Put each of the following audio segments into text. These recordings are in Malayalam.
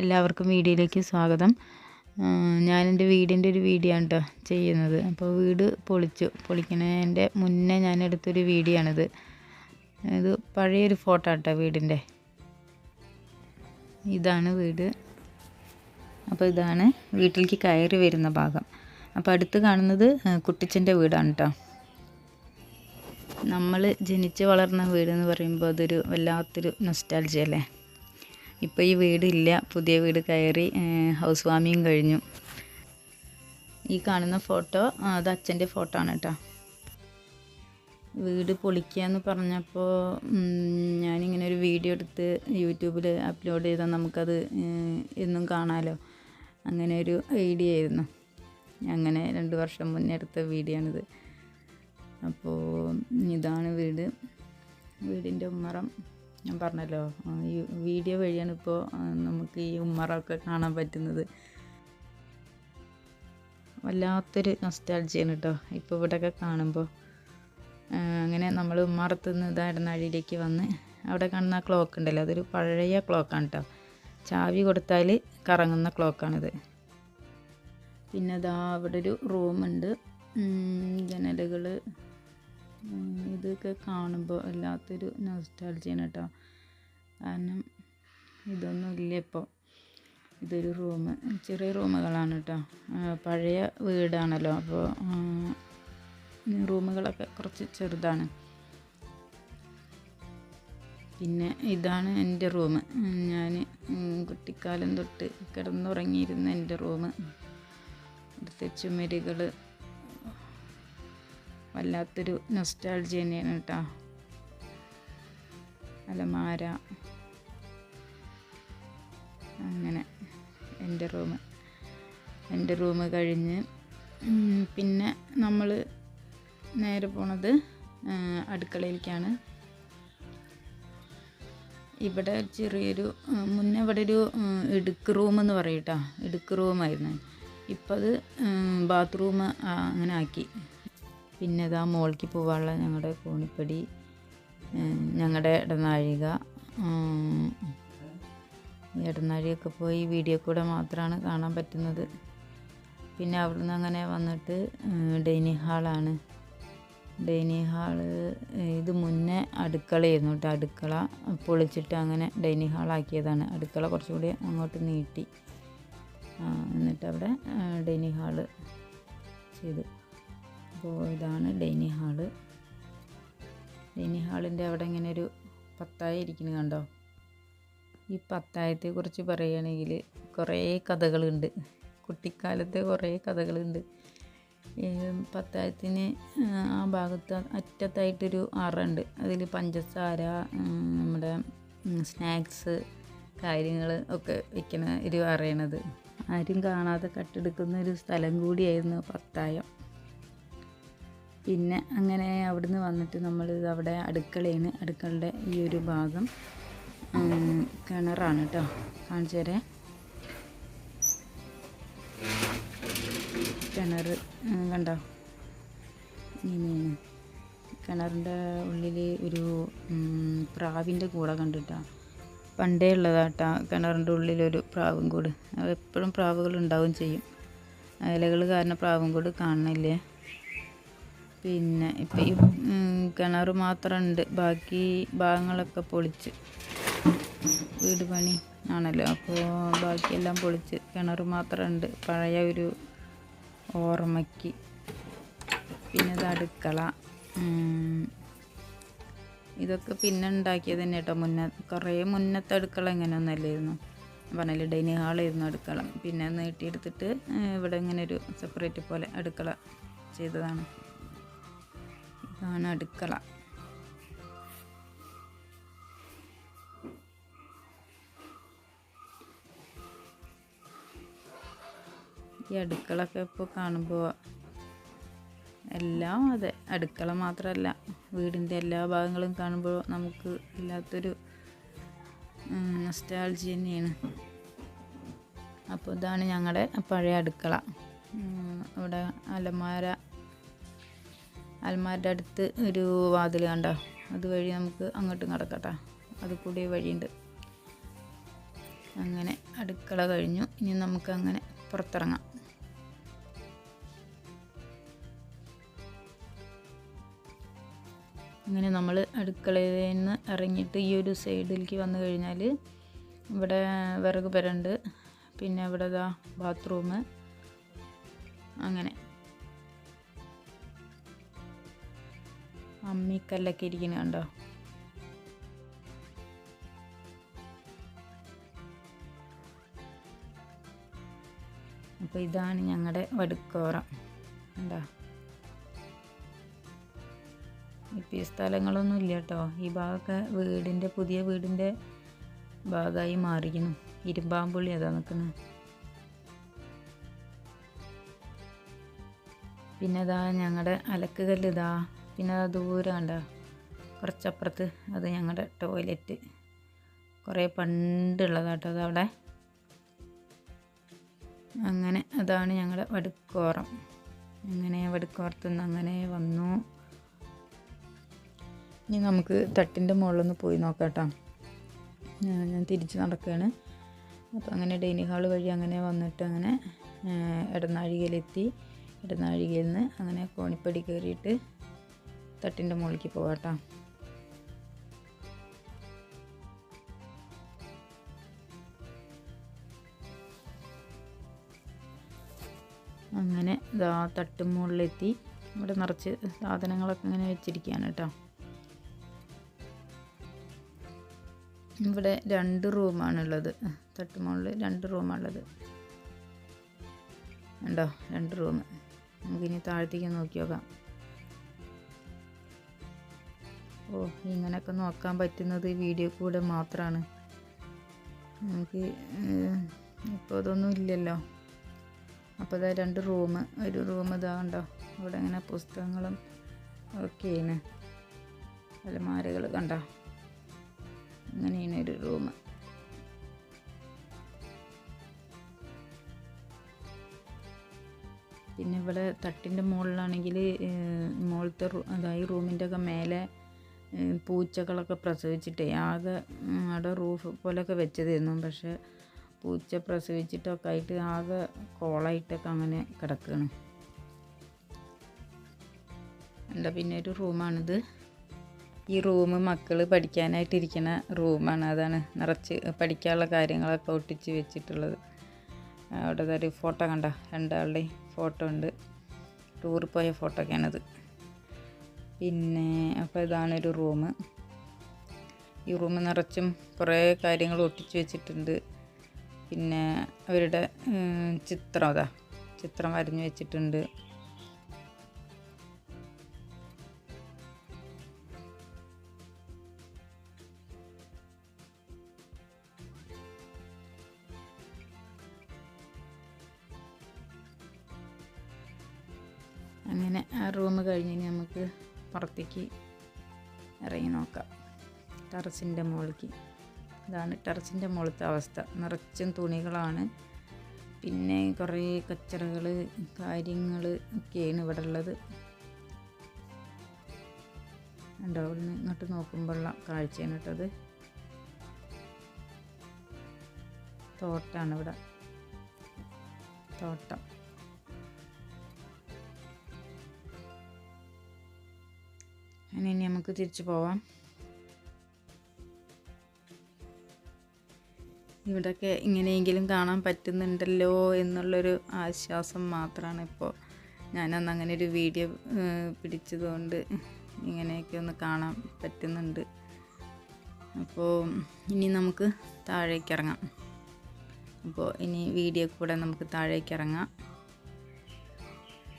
എല്ലാവർക്കും വീഡിയോയിലേക്ക് സ്വാഗതം. ഞാൻ എന്റെ വീടിന്റെ ഒരു വീഡിയോ ആണ് കേട്ടോ ചെയ്യുന്നത്. അപ്പോൾ വീട് പൊളിച്ചു. പൊളിക്കുന്നതിന്റെ മുന്നേ ഞാൻ എടുത്തൊരു വീഡിയോ ആണിത് ഇത് പഴയൊരു ഫോട്ടോ കേട്ടോ വീടിന്റെ. ഇതാണ് വീട്. അപ്പോൾ ഇതാണ് വീട്ടിലേക്ക് കയറി വരുന്ന ഭാഗം. അപ്പോൾ അടുത്ത് കാണുന്നത് കുട്ടിച്ചന്റെ വീടാണ് കേട്ടോ നമ്മൾ ജനിച്ച് വളർന്ന വീട് എന്ന് പറയുമ്പോൾ അതൊരു വല്ലാത്തൊരു നൊസ്റ്റാൾജി അല്ലേ? ഇപ്പോൾ ഈ വീടില്ല. പുതിയ വീട് കയറി ഹൗസ് വാമിങ് കഴിഞ്ഞു. ഈ കാണുന്ന ഫോട്ടോ അത് അച്ഛന്റെ ഫോട്ടോ ആണ് കേട്ടോ വീട് പൊളിക്കുക എന്ന് പറഞ്ഞപ്പോൾ ഞാനിങ്ങനെ ഒരു വീഡിയോ എടുത്ത് യൂട്യൂബിൽ അപ്ലോഡ് ചെയ്താൽ നമുക്കത് എന്നും കാണാമല്ലോ അങ്ങനെ ഒരു ഐഡിയ ആയിരുന്നു. അങ്ങനെ രണ്ട് വർഷം മുന്നേ എടുത്ത വീഡിയോ ആണിത്. അപ്പോൾ ഇതാണ് വീട്. വീടിന്റെ ഉമ്മറം. ഞാൻ പറഞ്ഞല്ലോ ഈ വീഡിയോ വഴിയാണ് ഇപ്പോൾ നമുക്ക് ഈ ഉമ്മറൊക്കെ കാണാൻ പറ്റുന്നത്. വല്ലാത്തൊരു നൊസ്റ്റാൾജിയാണ് കേട്ടോ ഇപ്പോൾ ഇവിടെയൊക്കെ കാണുമ്പോൾ അങ്ങനെ നമ്മൾ ഉമ്മറത്ത് നിന്ന് ഇതായിരുന്ന അഴിയിലേക്ക് വന്ന് അവിടെ കാണുന്ന ക്ലോക്ക് ഉണ്ടല്ലോ അതൊരു പഴയ ക്ലോക്കാണ് കേട്ടോ ചാവി കൊടുത്താൽ കറങ്ങുന്ന ക്ലോക്കാണിത് പിന്നെ അതാ അവിടെ ഒരു റൂമുണ്ട് ജനലുകൾ ഇതൊക്കെ കാണുമ്പോൾ വല്ലാത്തൊരു നോസ്റ്റാൾജിയാണ് കേട്ടോ. കാരണം ഇതൊന്നും ഇല്ല ഇപ്പോൾ ഇതൊരു റൂം ചെറിയ റൂമുകളാണ് കേട്ടോ. പഴയ വീടാണല്ലോ. അപ്പോൾ റൂമുകളൊക്കെ കുറച്ച് ചെറുതാണ്. പിന്നെ ഇതാണ് എന്റെ റൂം ഞാൻ കുട്ടിക്കാലം തൊട്ട് കിടന്നുറങ്ങിയിരുന്ന എന്റെ റൂം ഇവിടുത്തെ ചുമരുകൾ വല്ലാത്തൊരു നൊസ്റ്റാൾജി തന്നെയാണ് കേട്ടോ. അലമാര. അങ്ങനെ എന്റെ റൂം എന്റെ റൂം കഴിഞ്ഞ് പിന്നെ നമ്മൾ നേരെ പോണത് അടുക്കളയിലേക്കാണ്. ഇവിടെ ചെറിയൊരു മുന്നേ ഇവിടെ ഒരു ഇടുക്ക് റൂം എന്ന് പറയും കേട്ടോ. ഇടുക്ക് റൂമായിരുന്നു ഇപ്പം അത് ബാത്റൂം അങ്ങനെ ആക്കി. പിന്നെ ഇതാ മോൾക്ക് പോവാനുള്ള ഞങ്ങളുടെ കോണിപ്പടി ഞങ്ങളുടെ ഇടനാഴിക ഇടനാഴിയൊക്കെ പോയി വീഡിയോ കൂടെ മാത്രമാണ് കാണാൻ പറ്റുന്നത്. പിന്നെ അവിടുന്ന് അങ്ങനെ വന്നിട്ട് ഡൈനിങ് ഹാളാണ്. ഡൈനിങ് ഹാൾ ഇത് മുന്നേ അടുക്കളയായിരുന്നു കേട്ടോ അടുക്കള. പൊളിച്ചിട്ട് അങ്ങനെ ഡൈനിങ് ഹാളാക്കിയതാണ്. അടുക്കള കുറച്ചുകൂടി അങ്ങോട്ട് നീട്ടി. എന്നിട്ട് അവിടെ ഡൈനിങ് ഹാൾ ചെയ്തു. അപ്പോൾ ഇതാണ് ഡൈനിങ് ഹാൾ. ഡൈനിങ് ഹാളിന്റെ അവിടെ ഇങ്ങനെ ഒരു പത്തായി ഇരിക്കുന്നത് കണ്ടോ? ഈ പത്തായത്തെക്കുറിച്ച് പറയുകയാണെങ്കിൽ കുറേ കഥകളുണ്ട്. കുട്ടിക്കാലത്തെ കുറേ കഥകളുണ്ട്. പത്തായത്തിന് ആ ഭാഗത്ത് അറ്റത്തായിട്ടൊരു അറുണ്ട് അതിൽ പഞ്ചസാര നമ്മുടെ സ്നാക്സ് കാര്യങ്ങൾ ഒക്കെ വയ്ക്കുന്ന ഒരു അറയണത്. ആരും കാണാതെ കട്ടെടുക്കുന്ന ഒരു സ്ഥലം കൂടിയായിരുന്നു പത്തായം. പിന്നെ അങ്ങനെ അവിടുന്ന് വന്നിട്ട് നമ്മൾ അവിടെ അടുക്കളയാണ് അടുക്കളയുടെ ഈ ഒരു ഭാഗം കിണറാണ് കേട്ടോ കാണിച്ചു തരാം കിണർ കണ്ടോ? കിണറിന്റെ ഉള്ളിൽ ഒരു പ്രാവിന്റെ കൂടെ കണ്ടിട്ടാ. പണ്ടേ ഉള്ളതാട്ടാ കിണറിന്റെ ഉള്ളിലൊരു പ്രാവും കൂട്. എപ്പോഴും പ്രാവുകൾ ഉണ്ടാവുകയും ചെയ്യും. ഇലകൾ കാരണം പ്രാവും കൂട് കാണണില്ലേ? പിന്നെ ഇപ്പം ഈ കിണർ മാത്രമുണ്ട് ബാക്കി ഭാഗങ്ങളൊക്കെ പൊളിച്ച് വീട് പണി ആണല്ലോ. അപ്പോൾ ബാക്കിയെല്ലാം പൊളിച്ച് കിണർ മാത്രമുണ്ട് പഴയ ഒരു ഓർമ്മയ്ക്ക്. പിന്നെ ഇത് അടുക്കള. ഇതൊക്കെ പിന്നെ ഉണ്ടാക്കിയത് തന്നെ കേട്ടോ മുന്നേ. കുറേ മുന്നത്തെ അടുക്കള ഇങ്ങനെയൊന്നല്ലായിരുന്നു. പറഞ്ഞില്ല ഡൈനിങ് ഹാളായിരുന്നു അടുക്കള. പിന്നെ നീട്ടിയെടുത്തിട്ട് ഇവിടെ ഇങ്ങനെ ഒരു സെപ്പറേറ്റ് പോലെ അടുക്കള ചെയ്തതാണ്. ഇതാണ് അടുക്കള ഈ അടുക്കളൊക്കെ ഇപ്പോൾ കാണുമ്പോൾ എല്ലാം അതെ അടുക്കള മാത്രമല്ല വീടിന്റെ എല്ലാ ഭാഗങ്ങളും കാണുമ്പോൾ നമുക്ക് ഇല്ലാത്തൊരു നസ്റ്റാൾജി തന്നെയാണ്. അപ്പോൾ ഇതാണ് ഞങ്ങളുടെ പഴയ അടുക്കള. ഇവിടെ അലമാര അൽമാരുടെ അടുത്ത് ഒരു വാതിൽ കണ്ടോ? അതുവഴി നമുക്ക് അങ്ങോട്ടും കടക്കട്ടെ. അത് കൂടി വഴിയുണ്ട്. അങ്ങനെ അടുക്കള കഴിഞ്ഞു. ഇനി നമുക്ക് അങ്ങനെ പുറത്തിറങ്ങാം. അങ്ങനെ നമ്മൾ അടുക്കളയിൽ നിന്ന് ഇറങ്ങിയിട്ട് ഈ ഒരു സൈഡിലേക്ക് വന്നു കഴിഞ്ഞാൽ ഇവിടെ വിറക് പെരണ്ട് പിന്നെ ഇവിടെ ഇതാ ബാത്റൂം. അങ്ങനെ അമ്മിക്കല്ലൊക്കെ ഇരിക്കുന്നത് കണ്ടോ? അപ്പോൾ ഇതാണ് ഞങ്ങളുടെ വടുക്കോറം. കണ്ടോ? ഇപ്പം ഈ സ്ഥലങ്ങളൊന്നും ഇല്ല കേട്ടോ. ഈ ഭാഗമൊക്കെ വീടിന്റെ പുതിയ വീടിന്റെ ഭാഗമായി മാറിയിരുന്നു ഇരുമ്പാമ്പുള്ളി അതാ നിൽക്കുന്നത്. പിന്നെ ഇതാ ഞങ്ങളുടെ അലക്കുകല്ലിതാ പിന്നെ അത് ദൂരം കണ്ട കുറച്ചപ്പുറത്ത് അത് ഞങ്ങളുടെ ടോയ്ലറ്റ് കുറേ പണ്ടുള്ളതാട്ടോ അതവിടെ അങ്ങനെ അതാണ് ഞങ്ങളുടെ വടുക്കോറം. അങ്ങനെ വടുക്കോറത്തുനിന്ന് അങ്ങനെ വന്നു. ഇനി നമുക്ക് തട്ടിന്റെ മുകളിലൊന്ന് പോയി നോക്കാം കേട്ടോ ഞാൻ ഞാൻ തിരിച്ച് നടക്കുകയാണ് അപ്പോൾ അങ്ങനെ ഡൈനിങ് ഹാൾ വഴി അങ്ങനെ വന്നിട്ട് അങ്ങനെ ഇടനാഴികയിലെത്തി. ഇടനാഴികയിൽ നിന്ന് അങ്ങനെ കോണിപ്പടി കയറിയിട്ട് തട്ടിന്റെ മുകളിലേക്ക് പോകാം അങ്ങനെ ഇതാ തട്ടുമുകളിലെത്തി ഇവിടെ നിറച്ച് സാധനങ്ങളൊക്കെ ഇങ്ങനെ വെച്ചിരിക്കുകയാണ് കേട്ടോ. ഇവിടെ രണ്ട് റൂമാണുള്ളത്. തട്ടുമുകളിൽ രണ്ട് റൂമാണുള്ളത്. ഉണ്ടോ രണ്ട് റൂം. നമുക്കിനി താഴത്തേക്ക് നോക്കി നോക്കാം. ഓ ഇങ്ങനെയൊക്കെ നോക്കാൻ പറ്റുന്നത് വീഡിയോ കൂടെ മാത്രമാണ് നമുക്ക് ഇപ്പോൾ അതൊന്നും ഇല്ലല്ലോ. അപ്പോൾ ഇതാ രണ്ട് റൂം ഒരു റൂം ഇതാ കണ്ടോ? അവിടെ ഇങ്ങനെ പുസ്തകങ്ങളും ഒക്കെയാണ് അലമാരകൾ കണ്ടോ? അങ്ങനെയാണ് ഒരു റൂം. പിന്നെ ഇവിടെ തട്ടിന്റെ മുകളിലാണെങ്കിൽ മുകളിലത്തെ അതായത് റൂമിന്റെ ഒക്കെ മേലെ പൂച്ചകളൊക്കെ പ്രസവിച്ചിട്ടേ ആകെ അവിടെ റൂഫ് പോലെയൊക്കെ വെച്ചതായിരുന്നു. പക്ഷേ പൂച്ച പ്രസവിച്ചിട്ടൊക്കെ ആയിട്ട് ആകെ കോളായിട്ടൊക്കെ അങ്ങനെ കിടക്കുകയാണ് അല്ല പിന്നെ ഒരു റൂമാണിത്. ഈ റൂം മക്കൾ പഠിക്കാനായിട്ടിരിക്കുന്ന റൂമാണ്. അതാണ് നിറച്ച് പഠിക്കാനുള്ള കാര്യങ്ങളൊക്കെ ഒട്ടിച്ച് വെച്ചിട്ടുള്ളത്. അവിടെ ഒരു ഫോട്ടോ കണ്ട? രണ്ടാളുടെയും ഫോട്ടോ ഉണ്ട്. ടൂർ പോയ ഫോട്ടോ ഒക്കെയാണത് പിന്നെ അപ്പോൾ ഇതാണൊരു റൂം. ഈ റൂം നിറച്ചും കുറേ കാര്യങ്ങൾ ഒട്ടിച്ച് വെച്ചിട്ടുണ്ട്. പിന്നെ അവരുടെ ചിത്രം അതാ ചിത്രം വരഞ്ഞു വെച്ചിട്ടുണ്ട്. അങ്ങനെ ആ റൂം കഴിഞ്ഞ് നമുക്ക് പുറത്തേക്ക് ഇറങ്ങി നോക്കാം. ടെറസിന്റെ മുകളിലേക്ക്. ഇതാണ് ടെറസിന്റെ മുകളിലത്തെ അവസ്ഥ. നിറച്ചും തുണികളാണ്. പിന്നെ കുറേ കച്ചറകൾ കാര്യങ്ങൾ ഒക്കെയാണ് ഇവിടെ ഉള്ളത്. ഉണ്ടോ അവിടുന്ന് ഇങ്ങോട്ട് നോക്കുമ്പോഴുള്ള കാഴ്ചയാണ് കേട്ടത്. തോട്ടാണ് ഇവിടെ. തോട്ടം. ഇനി നമുക്ക് തിരിച്ചു പോവാം. ഇവിടെയൊക്കെ ഇങ്ങനെയെങ്കിലും കാണാൻ പറ്റുന്നുണ്ടല്ലോ എന്നുള്ളൊരു ആശ്വാസം മാത്രമാണ് ഇപ്പോൾ. ഞാനന്ന് അങ്ങനെ ഒരു വീഡിയോ പിടിച്ചതുകൊണ്ട് ഇങ്ങനെയൊക്കെ ഒന്ന് കാണാൻ പറ്റുന്നുണ്ട്. അപ്പോൾ ഇനി നമുക്ക് താഴേക്ക് ഇറങ്ങാം. അപ്പോൾ ഇനി വീഡിയോ കൂടെ നമുക്ക് താഴേക്ക് ഇറങ്ങാം.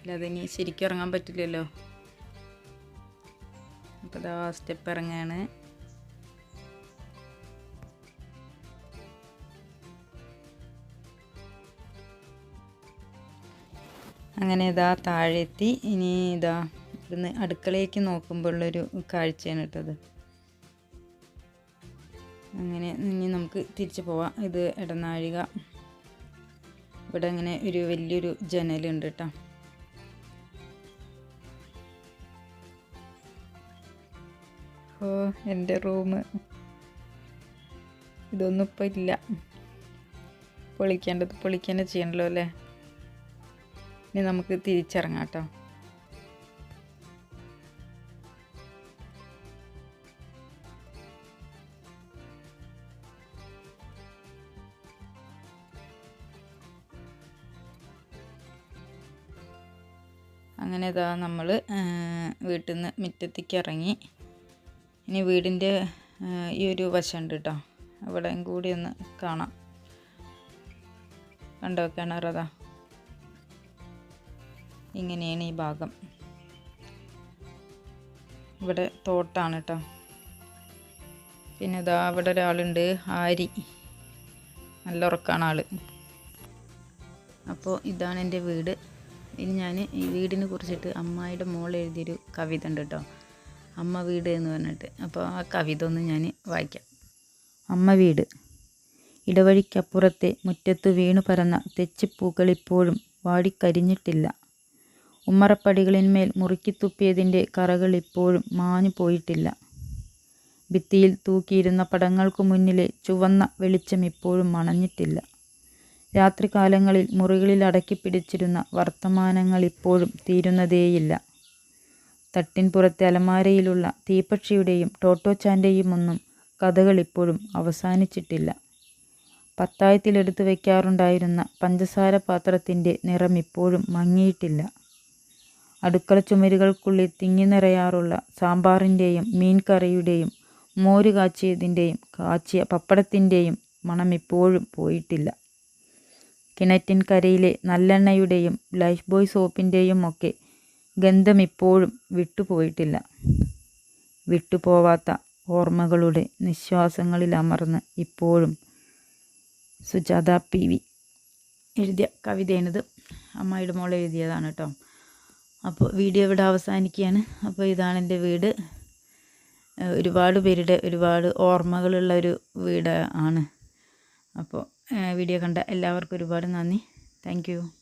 അല്ലാതെ ഇനി ശരിക്കും ഇറങ്ങാൻ പറ്റില്ലല്ലോ. അപ്പോൾ സ്റ്റെപ്പ് ഇറങ്ങുകയാണ് അങ്ങനെ ഇതാ താഴെ എത്തി ഇനി ഇതാ ഇവിടുന്ന് അടുക്കളയ്ക്ക് നോക്കുമ്പോഴുള്ളൊരു കാഴ്ചയാണ് കേട്ടത്. അങ്ങനെ ഇനി നമുക്ക് തിരിച്ചു പോവാം. ഇത് ഇടനാഴിക ഇവിടെ അങ്ങനെ ഒരു വലിയൊരു ജനലുണ്ട് കേട്ടോ. ഓ എന്റെ റൂം ഇതൊന്നും ഇപ്പം ഇല്ല. പൊളിക്കേണ്ടത് പൊളിക്കന്നെ ചെയ്യണല്ലോ അല്ലേ? ഇനി നമുക്ക് തിരിച്ചിറങ്ങാം കേട്ടോ. അങ്ങനെ ഇതാ നമ്മൾ വീട്ടിൽ നിന്ന് മുറ്റത്തേക്ക് ഇറങ്ങി. ഇനി വീടിന്റെ ഈ ഒരു വശമുണ്ട് കേട്ടോ അവിടെയും കൂടി ഒന്ന് കാണാം. കണ്ടോ കിണറതാ ഇങ്ങനെയാണ് ഈ ഭാഗം. ഇവിടെ തോട്ടാണ് കേട്ടോ പിന്നെ ഇതാ അവിടെ ഒരാളുണ്ട് ആരി. നല്ല ഉറക്കാണ് ആൾ. അപ്പോൾ ഇതാണ് എന്റെ വീട്. ഇനി ഞാൻ ഈ വീടിനെ കുറിച്ചിട്ട് അമ്മായിയുടെ മോൾ എഴുതിയൊരു കവിത ഉണ്ട് കേട്ടോ അമ്മ വീട് എന്ന് പറഞ്ഞിട്ട്. അപ്പോൾ ആ കവിത ഒന്ന് ഞാൻ വായിക്കാം. അമ്മ വീട്. ഇടവഴിക്കപ്പുറത്തെ മുറ്റത്തു വീണു പരന്ന തെച്ചിപ്പൂക്കളിപ്പോഴും വാടിക്കരിഞ്ഞിട്ടില്ല. ഉമ്മറപ്പടികളിന്മേൽ മുറുക്കിത്തുപ്പിയതിന്റെ കറകൾ ഇപ്പോഴും മാഞ്ഞു പോയിട്ടില്ല. ഭിത്തിയിൽ തൂക്കിയിരുന്ന പടങ്ങൾക്കു മുന്നിലെ ചുവന്ന വെളിച്ചം ഇപ്പോഴും മണഞ്ഞിട്ടില്ല. രാത്രികാലങ്ങളിൽ മുറികളിൽ അടക്കിപ്പിടിച്ചിരുന്ന വർത്തമാനങ്ങൾ ഇപ്പോഴും തീരുന്നതേയില്ല. തട്ടിൻപുറത്തെ അലമാരയിലുള്ള തീപ്പക്ഷിയുടെയും ടോട്ടോച്ചാന്റെയും ഒന്നും കഥകൾ ഇപ്പോഴും അവസാനിച്ചിട്ടില്ല. പത്തായത്തിലെടുത്തു വയ്ക്കാറുണ്ടായിരുന്ന പഞ്ചസാര പാത്രത്തിന്റെ നിറം ഇപ്പോഴും മങ്ങിയിട്ടില്ല. അടുക്കള ചുമരുകൾക്കുള്ളിൽ തിങ്ങി നിറയാറുള്ള സാമ്പാറിന്റെയും മീൻകറിയുടെയും മോര് കാച്ചിയതിന്റെയും കാച്ചിയ പപ്പടത്തിന്റെയും മണം ഇപ്പോഴും പോയിട്ടില്ല. കിണറ്റിൻ കരയിലെ നല്ലെണ്ണയുടെയും ലൈഫ് ബോയ് സോപ്പിന്റെയും ഒക്കെ ഗന്ധം ഇപ്പോഴും വിട്ടുപോയിട്ടില്ല. വിട്ടുപോവാത്ത ഓർമ്മകളുടെ നിശ്വാസങ്ങളിൽ അമർന്ന് ഇപ്പോഴും സുജാത പി വി എഴുതിയ കവിതയാണിത്. അമ്മയുടെ മോൾ എഴുതിയതാണ് കേട്ടോ. അപ്പോൾ വീഡിയോ ഇവിടെ അവസാനിക്കുകയാണ്. അപ്പോൾ ഇതാണ് എന്റെ വീട്. ഒരുപാട് പേരുടെ ഒരുപാട് ഓർമ്മകളുള്ള ഒരു വീട് ആണ്. അപ്പോൾ വീഡിയോ കണ്ട എല്ലാവർക്കും ഒരുപാട് നന്ദി. താങ്ക്